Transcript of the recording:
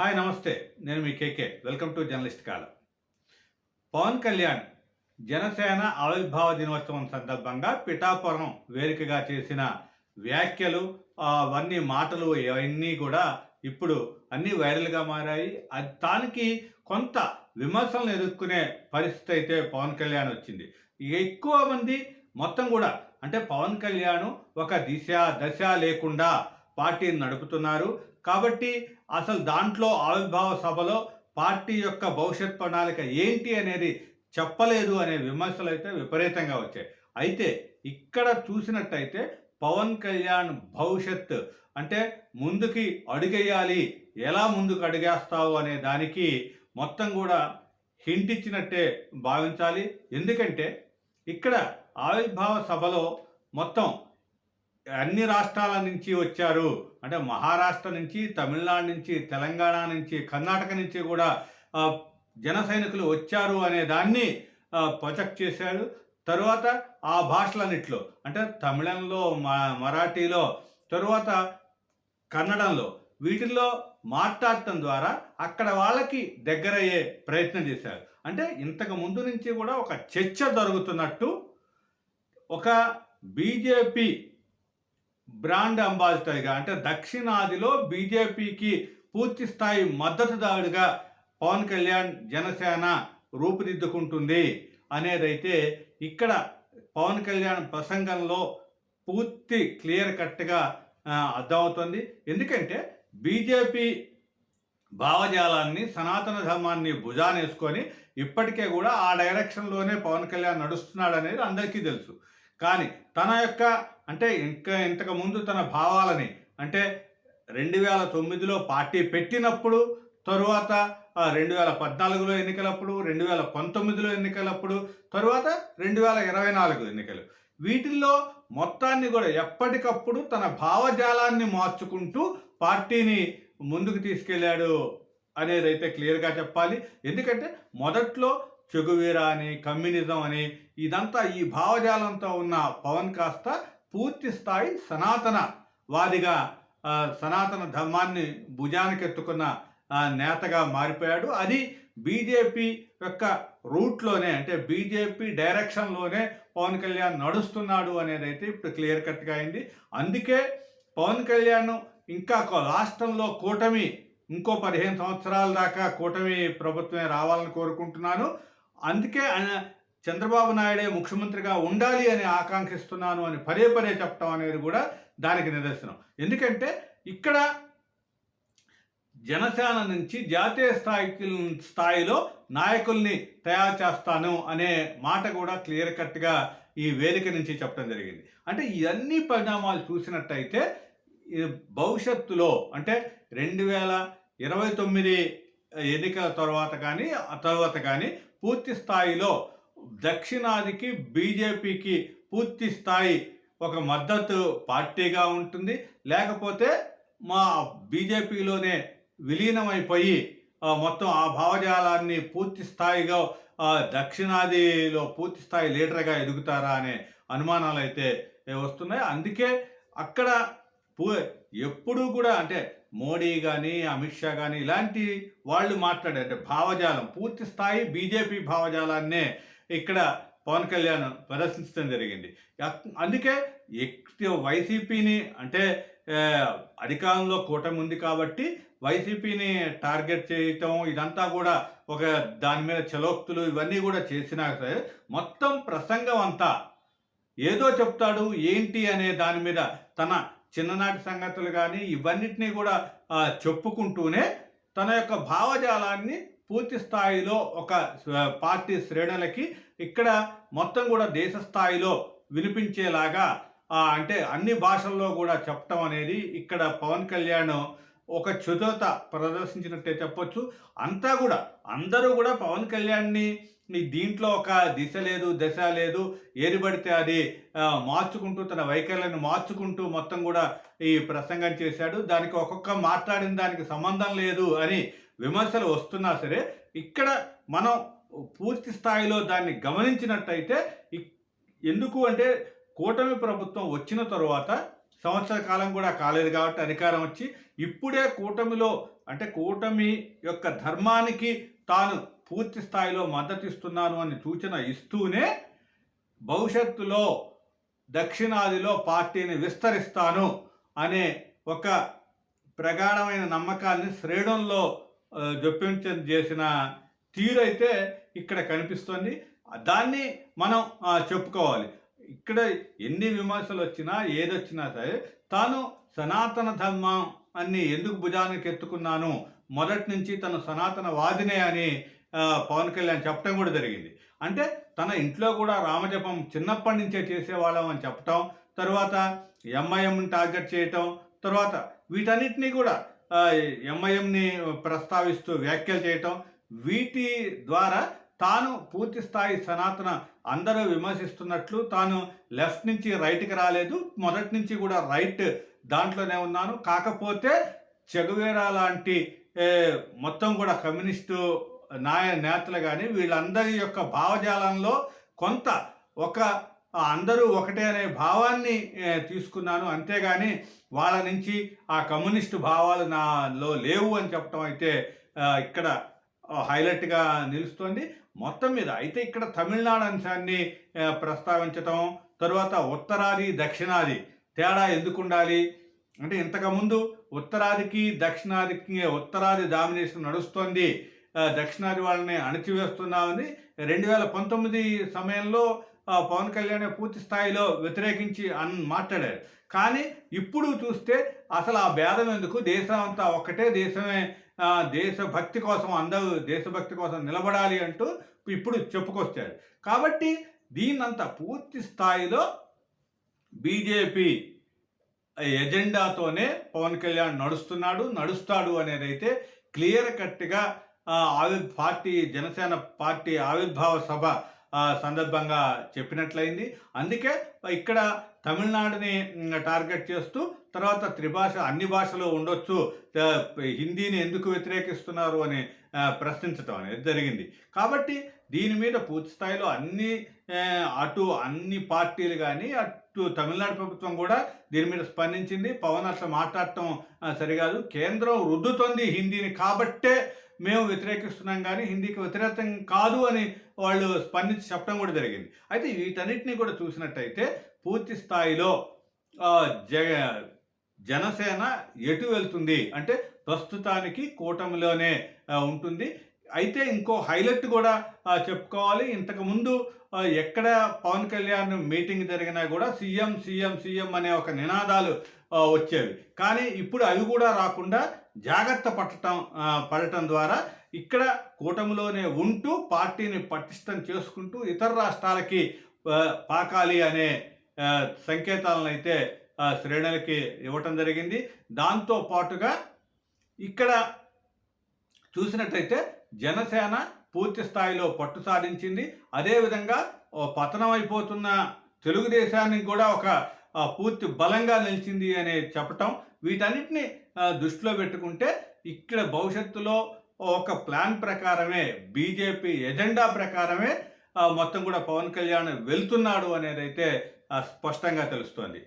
Hi నమస్తే. నేను మీ K K. Welcome to journalist Kalam. Pawan Kalyan Janasena ఆవిర్భావ దినోత్సవం సందర్భంగా పిఠాపురం వేదికగా చేసిన వ్యాఖ్యలు అవన్నీ మాటలు ఇవన్నీ కూడా ఇప్పుడు అన్నీ వైరల్గా మారాయి. అది దానికి కొంత విమర్శలను ఎదుర్కొనే పరిస్థితి అయితే పవన్ కళ్యాణ్ వచ్చింది. ఎక్కువ మంది మొత్తం కూడా అంటే పవన్ కళ్యాణ్ ఒక దిశ దశ లేకుండా పార్టీని నడుపుతున్నారు. కాబట్టి అసలు దాంట్లో ఆవిర్భావ సభలో పార్టీ యొక్క భవిష్యత్ ప్రణాళిక ఏంటి అనేది చెప్పలేదు అనే విమర్శలు అయితే విపరీతంగా వచ్చాయి. అయితే ఇక్కడ చూసినట్టయితే పవన్ కళ్యాణ్ భవిష్యత్ అంటే ముందుకి అడుగేయాలి ఎలా ముందుకు అడిగేస్తావు అనే దానికి మొత్తం కూడా హింట్ ఇచ్చినట్టే భావించాలి. ఎందుకంటే ఇక్కడ ఆవిర్భావ సభలో మొత్తం అన్ని రాష్ట్రాల నుంచి వచ్చారు. అంటే మహారాష్ట్ర నుంచి తమిళనాడు నుంచి తెలంగాణ నుంచి కర్ణాటక నుంచి కూడా జన సైనికులు వచ్చారు అనే దాన్ని ప్రొజెక్ట్ చేశారు. తరువాత ఆ భాషలన్నిట్లో అంటే తమిళంలో మ- మరాఠీలో తరువాత కన్నడంలో వీటిల్లో మాట్లాడటం ద్వారా అక్కడ వాళ్ళకి దగ్గరయ్యే ప్రయత్నం చేశారు. అంటే ఇంతకు ముందు నుంచి కూడా ఒక చర్చ జరుగుతున్నట్టు ఒక బీజేపీ బ్రాండ్ అంబాసిడర్గా అంటే దక్షిణాదిలో బీజేపీకి పూర్తి స్థాయి మద్దతుదారుడిగా పవన్ కళ్యాణ్ జనసేన రూపుదిద్దుకుంటుంది అనేదైతే ఇక్కడ పవన్ కళ్యాణ్ ప్రసంగంలో పూర్తి క్లియర్ కట్గా అర్థమవుతుంది. ఎందుకంటే బీజేపీ భావజాలాన్ని సనాతన ధర్మాన్ని భుజానేసుకొని ఇప్పటికే కూడా ఆ డైరెక్షన్లోనే పవన్ కళ్యాణ్ నడుస్తున్నాడు అనేది అందరికీ తెలుసు. కానీ తన యొక్క అంటే ఇంకా ఇంతకు ముందు తన భావాలని అంటే రెండు వేల తొమ్మిదిలో పార్టీ పెట్టినప్పుడు తరువాత రెండు వేల పద్నాలుగులో ఎన్నికలప్పుడు రెండు వేల పంతొమ్మిదిలో ఎన్నికలప్పుడు తరువాత రెండు వేల ఇరవై నాలుగు ఎన్నికలు. వీటిల్లో మొత్తాన్ని కూడా ఎప్పటికప్పుడు తన భావజాలాన్ని మార్చుకుంటూ పార్టీని ముందుకు తీసుకెళ్ళాడు అనేది అయితే క్లియర్గా చెప్పాలి. ఎందుకంటే మొదట్లో చెగువీర అని కమ్యూనిజం అని ఇదంతా ఈ భావజాలంతో ఉన్న పవన్ కాస్త పూర్తి స్థాయి సనాతన వాదిగా సనాతన ధర్మాన్ని భుజానికెత్తుకున్న నేతగా మారిపోయాడు. అది బీజేపీ యొక్క రూట్లోనే అంటే బీజేపీ డైరెక్షన్లోనే పవన్ కళ్యాణ్ నడుస్తున్నాడు అనేది అయితే ఇప్పుడు క్లియర్ కట్గా అయింది. అందుకే పవన్ కళ్యాణ్ ఇంకా రాష్ట్రంలో కూటమి ఇంకో పదిహేను సంవత్సరాల దాకా కూటమి ప్రభుత్వమే రావాలని కోరుకుంటున్నాను. అందుకే ఆయన చంద్రబాబు నాయుడే ముఖ్యమంత్రిగా ఉండాలి అని ఆకాంక్షిస్తున్నాను అని పదే పదే చెప్పడం అనేది కూడా దానికి నిదర్శనం. ఎందుకంటే ఇక్కడ జనసేన నుంచి జాతీయ స్థాయికి స్థాయిలో నాయకుల్ని తయారు చేస్తాను అనే మాట కూడా క్లియర్ కట్గా ఈ వేదిక నుంచి చెప్పడం జరిగింది. అంటే ఇవన్నీ పరిణామాలు చూసినట్టయితే భవిష్యత్తులో అంటే రెండు వేల ఇరవై తొమ్మిది ఎన్నికల తర్వాత కానీ తర్వాత కానీ పూర్తి స్థాయిలో దక్షిణాదికి బీజేపీకి పూర్తి స్థాయి ఒక మద్దతు పార్టీగా ఉంటుంది. లేకపోతే మా బీజేపీలోనే విలీనమైపోయి మొత్తం ఆ భావజాలాన్ని పూర్తి స్థాయిగా దక్షిణాదిలో పూర్తి స్థాయి లీడర్గా ఎదుగుతారా అనే అనుమానాలు అయితే వస్తున్నాయి. అందుకే అక్కడ పూ ఎప్పుడూ కూడా అంటే మోడీ కానీ అమిత్ షా కానీ ఇలాంటి వాళ్ళు మాట్లాడే అంటే భావజాలం పూర్తి స్థాయి బీజేపీ భావజాలాన్నే ఇక్కడ పవన్ కళ్యాణ్ ప్రదర్శించడం జరిగింది. అందుకే వైసీపీని అంటే అధికారంలో కూటమి ఉంది కాబట్టి వైసీపీని టార్గెట్ చేయటం ఇదంతా కూడా ఒక దాని మీద చలోక్తులు ఇవన్నీ కూడా చేసినా సరే మొత్తం ప్రసంగం అంతా ఏదో చెప్తాడు ఏంటి అనే దాని మీద తన చిన్ననాటి సంగతులు కానీ ఇవన్నిటినీ కూడా చెప్పుకుంటూనే తన యొక్క భావజాలాన్ని పూర్తి స్థాయిలో ఒక పార్టీ శ్రేణులకి ఇక్కడ మొత్తం కూడా దేశ స్థాయిలో వినిపించేలాగా అంటే అన్ని భాషల్లో కూడా చెప్పటం అనేది ఇక్కడ పవన్ కళ్యాణ్ ఒక చతురత ప్రదర్శించినట్టే చెప్పొచ్చు. అంతా కూడా అందరూ కూడా పవన్ కళ్యాణ్ని దీంట్లో ఒక దిశ లేదు దశ లేదు ఏది పడితే అది మార్చుకుంటూ తన వైఖరిని మార్చుకుంటూ మొత్తం కూడా ఈ ప్రసంగం చేశాడు. దానికి ఒక్కొక్క మాట్లాడిన దానికి సంబంధం లేదు అని విమర్శలు వస్తున్నా సరే ఇక్కడ మనం పూర్తి స్థాయిలో దాన్ని గమనించినట్టయితే ఎందుకు అంటే కూటమి ప్రభుత్వం వచ్చిన తరువాత సంవత్సర కాలం కూడా కాలేదు కాబట్టి అధికారం వచ్చి ఇప్పుడే కూటమిలో అంటే కూటమి యొక్క ధర్మానికి తాను పూర్తి స్థాయిలో మద్దతు ఇస్తున్నాను అని సూచన ఇస్తూనే భవిష్యత్తులో దక్షిణాదిలో పార్టీని విస్తరిస్తాను అనే ఒక ప్రగాఢమైన నమ్మకాన్ని శ్రేణంలో ఆ, జొప్పించ చేసిన తీరైతే ఇక్కడ కనిపిస్తుంది. దాన్ని మనం చెప్పుకోవాలి. ఇక్కడ ఎన్ని విమర్శలు వచ్చినా ఏదొచ్చినా సరే తాను సనాతన ధర్మం అన్ని ఎందుకు భుజానికి ఎత్తుకున్నాను? మొదటి నుంచి తను సనాతన వాదినే అని పవన్ కళ్యాణ్ చెప్పడం కూడా జరిగింది. అంటే తన ఇంట్లో కూడా రామజపం చిన్నప్పటి నుంచే చేసేవాళ్ళం అని చెప్పటం తర్వాత ఎంఐఎంని టార్గెట్ చేయటం తర్వాత వీటన్నిటినీ కూడా ఎంఐఎంని ప్రస్తావిస్తూ వ్యాఖ్యలు చేయటం వీటి ద్వారా తాను పూర్తి స్థాయి సనాతన అందరూ విమర్శిస్తున్నట్లు తాను లెఫ్ట్ నుంచి రైట్కి రాలేదు మొదటి నుంచి కూడా రైట్ దాంట్లోనే ఉన్నాను. కాకపోతే చెగువేరా లాంటి మొత్తం కూడా కమ్యూనిస్టు నాయ నేతలు కానీ వీళ్ళందరి యొక్క భావజాలంలో కొంత ఒక అందరూ ఒకటే అనే భావాన్ని తీసుకున్నాను. అంతేగాని వాళ్ళ నుంచి ఆ కమ్యూనిస్టు భావాలు నాలో లేవు అని చెప్పడం అయితే ఇక్కడ హైలైట్గా నిలుస్తోంది. మొత్తం మీద అయితే ఇక్కడ తమిళనాడు అంశాన్ని ప్రస్తావించటం తరువాత ఉత్తరాది దక్షిణాది తేడా ఎందుకు ఉండాలి అంటే ఇంతకుముందు ఉత్తరాదికి దక్షిణాదికి ఉత్తరాది డామినేషన్ నడుస్తోంది. దక్షిణాది వాళ్ళని అణచివేస్తున్నామని రెండు వేల పంతొమ్మిది సమయంలో పవన్ కళ్యాణ్ పూర్తి స్థాయిలో వ్యతిరేకించి అన్ మాట్లాడారు. కానీ ఇప్పుడు చూస్తే అసలు ఆ భేదం ఎందుకు? దేశం అంతా ఒక్కటే దేశమే. దేశభక్తి కోసం అందరూ దేశభక్తి కోసం నిలబడాలి అంటూ ఇప్పుడు చెప్పుకొచ్చారు. కాబట్టి దీన్నంతా పూర్తి స్థాయిలో బీజేపీ ఎజెండాతోనే పవన్ కళ్యాణ్ నడుస్తున్నాడు నడుస్తాడు అనేది అయితే క్లియర్ కట్గా ఆవి పార్టీ జనసేన పార్టీ ఆవిర్భావ సభ సందర్భంగా చెప్పినట్లయింది. అందుకే ఇక్కడ తమిళనాడుని టార్గెట్ చేస్తూ తర్వాత త్రిభాష అన్ని భాషలు ఉండొచ్చు హిందీని ఎందుకు వ్యతిరేకిస్తున్నారు అని ప్రశ్నించటం ప్రశ్నించడం అనేది జరిగింది. కాబట్టి దీని మీద పూర్తి స్థాయిలో అన్ని అటు అన్ని పార్టీలు కానీ అటు తమిళనాడు ప్రభుత్వం కూడా దీని మీద స్పందించింది. పవన్ అట్లా మాట్లాడటం సరికాదు. కేంద్రం రుద్దుతోంది హిందీని కాబట్టే మేము వ్యతిరేకిస్తున్నాం కానీ హిందీకి వ్యతిరేకం కాదు అని వాళ్ళు స్పందించి చెప్పడం కూడా జరిగింది. అయితే వీటన్నిటిని కూడా చూసినట్టయితే పూర్తి స్థాయిలో జ జగ జనసేన ఎటు వెళ్తుంది? అంటే ప్రస్తుతానికి కూటమిలోనే ఉంటుంది. అయితే ఇంకో హైలైట్ కూడా చెప్పుకోవాలి. ఇంతకుముందు ఎక్కడ పవన్ కళ్యాణ్ మీటింగ్ జరిగినా కూడా సీఎం సీఎం సీఎం అనే ఒక నినాదాలు వచ్చేవి. కానీ ఇప్పుడు అవి కూడా రాకుండా జాగ్రత్త పట్టడం పడటం ద్వారా ఇక్కడ కూటమిలోనే ఉంటూ పార్టీని పటిష్టం చేసుకుంటూ ఇతర రాష్ట్రాలకి పాకాలి అనే సంకేతాలను అయితే శ్రేణులకి ఇవ్వటం జరిగింది. దాంతో పాటుగా ఇక్కడ చూసినట్టయితే జనసేన పూర్తి స్థాయిలో పట్టు సాధించింది. అదేవిధంగా ఓ పతనం అయిపోతున్న తెలుగుదేశానికి కూడా ఒక పూర్తి బలంగా నిలిచింది అని చెప్పటం. వీటన్నిటిని దృష్టిలో పెట్టుకుంటే ఇక్కడ భవిష్యత్తులో ఒక ప్లాన్ ప్రకారమే బీజేపీ ఎజెండా ప్రకారమే మొత్తం కూడా పవన్ కళ్యాణ్ వెళ్తున్నాడు అనేది అయితే స్పష్టంగా తెలుస్తోంది.